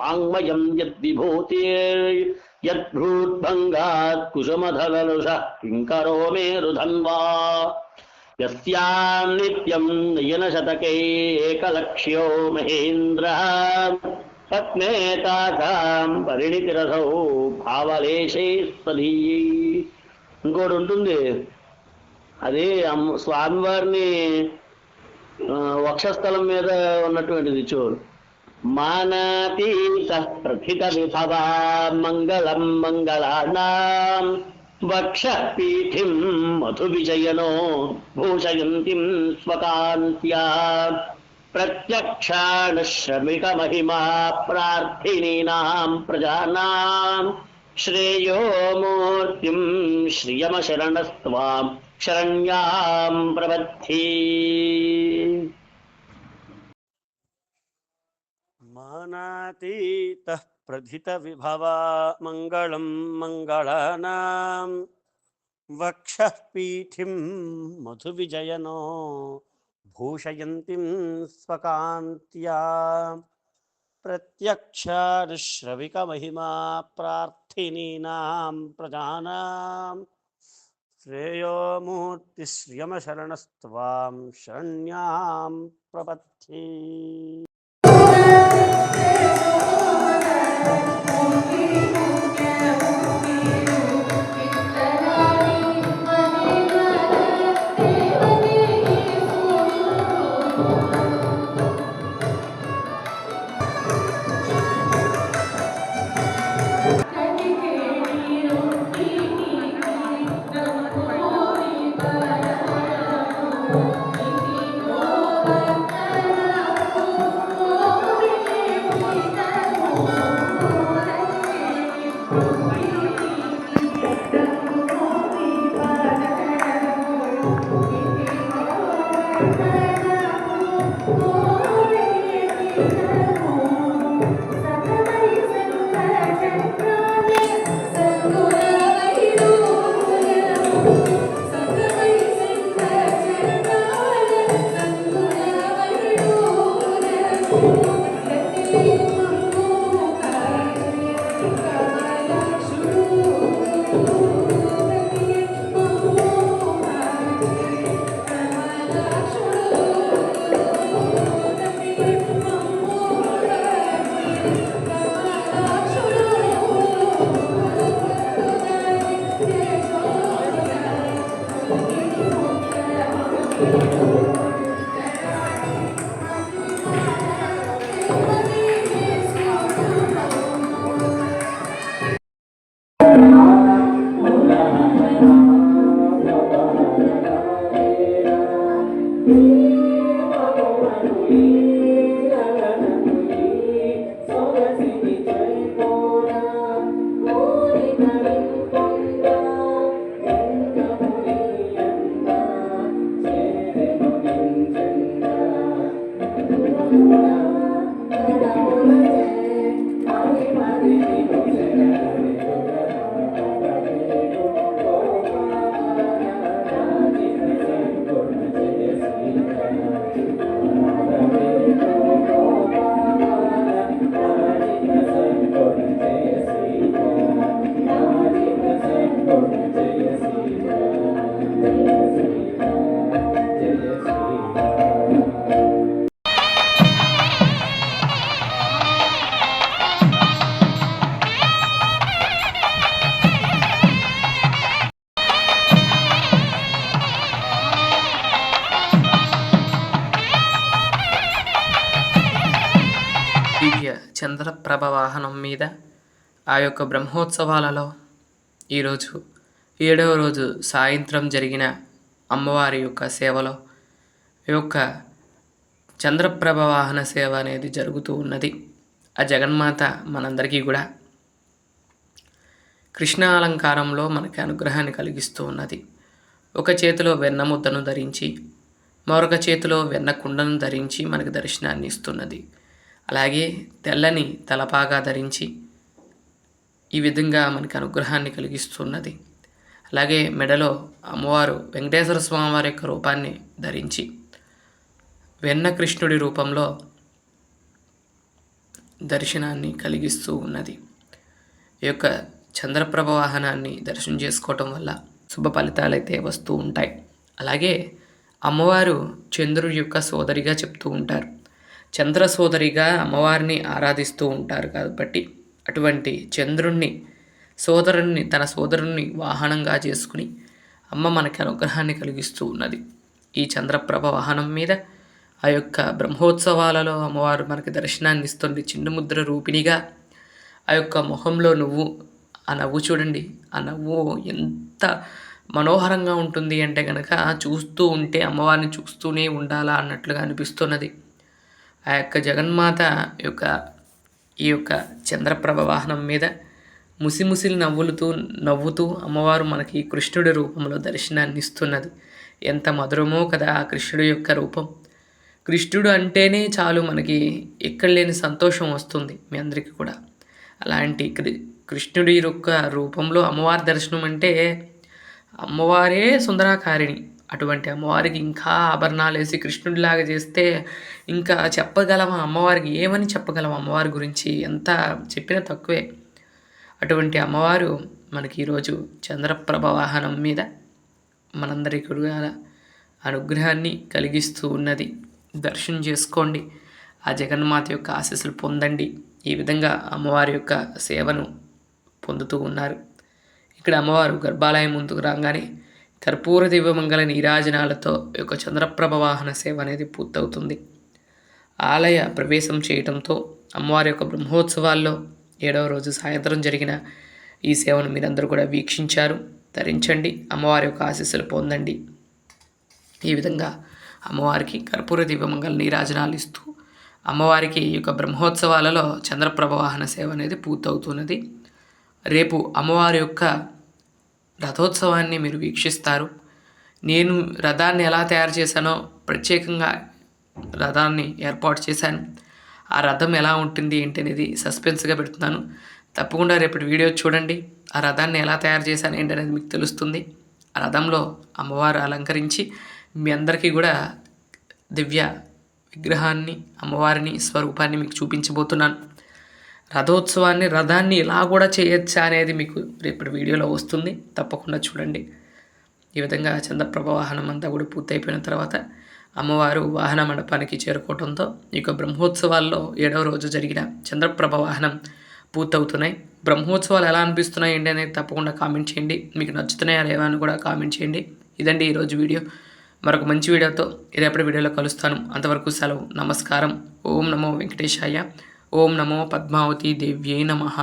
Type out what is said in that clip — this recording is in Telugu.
వాङ्मయం యద్భూతిర్యద్భూద్భంగాత్ కుసుమధలలుష కింకరో మే రుధన్వా యస్యాం నిత్యం నయనశతకైకలక్ష్యో మహేంద్ర. పత్నేతాకాం పరిణితిరథౌ భావలేశే స్వధీయీ ఇంకోటి ఉంటుంది. అదే స్వామివారిని వక్షస్థలం మీద ఉన్నటువంటిది చోరు मानातीतः प्रथितविभवा मङ्गलम् मङ्गलानाम् वक्षः पीठिम् मधुविजयिनो भूषयन्तीम् स्वकान्त्या प्रत्यक्षाणश्रमिकमहिमा प्रार्थिनीनाम् प्रजानाम् श्रेयो मूर्तिम् श्रियमशरणस्त्वाम् शरण्याम् प्रबद्धि ज्ञानातीतः प्रथितविभवा मङ्गलं मङ्गलानां वक्षः पीठिं मधुविजयनो भूषयन्तीं स्वकान्त्या। प्रत्यक्षानुश्रविकमहिमा प्रार्थिनीनां प्रजानां। श्रेयो मूर्तिश्रियमशरणस्त्वां शरण्यां प्रपथि చంద్రప్రభ వాహనం మీద ఆ యొక్క బ్రహ్మోత్సవాలలో ఈరోజు ఏడవ రోజు సాయంత్రం జరిగిన అమ్మవారి యొక్క సేవలో ఈ యొక్క చంద్రప్రభ వాహన సేవ అనేది జరుగుతూ ఉన్నది. ఆ జగన్మాత మనందరికీ కూడా కృష్ణ అలంకారంలో మనకి అనుగ్రహాన్ని కలిగిస్తూ ఉన్నది. ఒక చేతిలో వెన్న ముద్దను ధరించి మరొక చేతిలో వెన్న కుండను ధరించి మనకు దర్శనాన్ని ఇస్తున్నది. అలాగే తెల్లని తలపాగా ధరించి ఈ విధంగా మనకి అనుగ్రహాన్ని కలిగిస్తున్నది. అలాగే మెడలో అమ్మవారు వెంకటేశ్వర స్వామి వారి యొక్క రూపాన్ని ధరించి వెన్న కృష్ణుడి రూపంలో దర్శనాన్ని కలిగిస్తూ ఉన్నది. ఈ యొక్క చంద్రప్రభ వాహనాన్ని దర్శనం చేసుకోవటం వల్ల శుభ ఫలితాలైతే వస్తూ ఉంటాయి. అలాగే అమ్మవారు చంద్రుడి యొక్క సోదరిగా చెప్తూ ఉంటారు. చంద్ర సోదరిగా అమ్మవారిని ఆరాధిస్తూ ఉంటారు కాబట్టి అటువంటి చంద్రుణ్ణి సోదరుణ్ణి తన సోదరుణ్ణి వాహనంగా చేసుకుని అమ్మ మనకి అనుగ్రహాన్ని కలిగిస్తూ ఉన్నది. ఈ చంద్రప్రభ వాహనం మీద ఆ యొక్క బ్రహ్మోత్సవాలలో అమ్మవారు మనకి దర్శనాన్ని ఇస్తుంది. చిన్న ముద్ర రూపిణిగా ఆ యొక్క మొహంలో నువ్వు ఆ నవ్వు చూడండి ఆ నవ్వు ఎంత మనోహరంగా ఉంటుంది అంటే కనుక చూస్తూ ఉంటే అమ్మవారిని చూస్తూనే ఉండాలా అన్నట్లుగా అనిపిస్తున్నది. ఆ యొక్క జగన్మాత యొక్క ఈ యొక్క చంద్రప్రభ వాహనం మీద ముసిముసిలు నవ్వులుతూ నవ్వుతూ అమ్మవారు మనకి కృష్ణుడి రూపంలో దర్శనాన్ని ఇస్తున్నది. ఎంత మధురమో కదా ఆ కృష్ణుడి యొక్క రూపం. కృష్ణుడు అంటేనే చాలు మనకి ఎక్కడ లేని సంతోషం వస్తుంది మీ అందరికీ కూడా. అలాంటి కృ కృష్ణుడి యొక్క రూపంలో అమ్మవారి దర్శనం అంటే అమ్మవారే సుందరాకారిణి. అటువంటి అమ్మవారికి ఇంకా ఆభరణాలు వేసి కృష్ణుడిలాగా చేస్తే ఇంకా చెప్పగలమా? అమ్మవారికి ఏమని చెప్పగలం అమ్మవారి గురించి? ఎంత చెప్పినా తక్కువే. అటువంటి అమ్మవారు మనకి ఈరోజు చంద్రప్రభ వాహనం మీద మనందరికీ కూడా అనుగ్రహాన్ని కలిగిస్తూ ఉన్నది. దర్శనం చేసుకోండి. ఆ జగన్మాత యొక్క ఆశీస్సులు పొందండి. ఈ విధంగా అమ్మవారి యొక్క సేవను పొందుతూ ఉన్నారు. ఇక్కడ అమ్మవారు గర్భాలయం ముందుకు రాగానే కర్పూర దివ్యమంగళ నీరాజనాలతో యొక్క చంద్రప్రభ వాహన సేవ అనేది పూర్తవుతుంది. ఆలయ ప్రవేశం చేయటంతో అమ్మవారి యొక్క బ్రహ్మోత్సవాల్లో ఏడవ రోజు సాయంత్రం జరిగిన ఈ సేవను మీరందరూ కూడా వీక్షించారు. ధరించండి. అమ్మవారి యొక్క ఆశీస్సులు పొందండి. ఈ విధంగా అమ్మవారికి కర్పూర దీపమంగళ నీరాజనాలు ఇస్తూ అమ్మవారికి ఈ యొక్క బ్రహ్మోత్సవాలలో చంద్రప్రభ వాహన సేవ అనేది పూర్తవుతున్నది. రేపు అమ్మవారి యొక్క రథోత్సవాన్ని మీరు వీక్షిస్తారు. నేను రథాన్ని ఎలా తయారు చేశానో ప్రత్యేకంగా రథాన్ని ఏర్పాటు చేశాను. ఆ రథం ఎలా ఉంటుంది ఏంటి అనేది సస్పెన్స్గా పెడుతున్నాను. తప్పకుండా రేపటి వీడియో చూడండి. ఆ రథాన్ని ఎలా తయారు చేశాను ఏంటి అనేది మీకు తెలుస్తుంది. ఆ రథంలో అమ్మవారు అలంకరించి మీ అందరికీ కూడా దివ్య విగ్రహాన్ని అమ్మవారిని స్వరూపాన్ని మీకు చూపించబోతున్నాను. రథోత్సవాన్ని రథాన్ని ఇలా కూడా చేయొచ్చా అనేది మీకు రేపటి వీడియోలో వస్తుంది. తప్పకుండా చూడండి. ఈ విధంగా చంద్రప్రభ వాహనం అంతా కూడా పూర్తయిపోయిన తర్వాత అమ్మవారు వాహన మండపానికి చేరుకోవడంతో ఈ యొక్క బ్రహ్మోత్సవాల్లో ఏడవ రోజు జరిగిన చంద్రప్రభ వాహనం పూర్తవుతున్నాయి. బ్రహ్మోత్సవాలు ఎలా అనిపిస్తున్నాయి ఏంటి అనేది తప్పకుండా కామెంట్ చేయండి. మీకు నచ్చుతున్నాయా లేవా అని కూడా కామెంట్ చేయండి. ఇదండి ఈరోజు వీడియో. మరొక మంచి వీడియోతో రేపటి వీడియోలో కలుస్తాను. అంతవరకు సెలవు. నమస్కారం. ఓం నమో వెంకటేశాయ. ఓం నమో పద్మావతి దేవ్యై నమః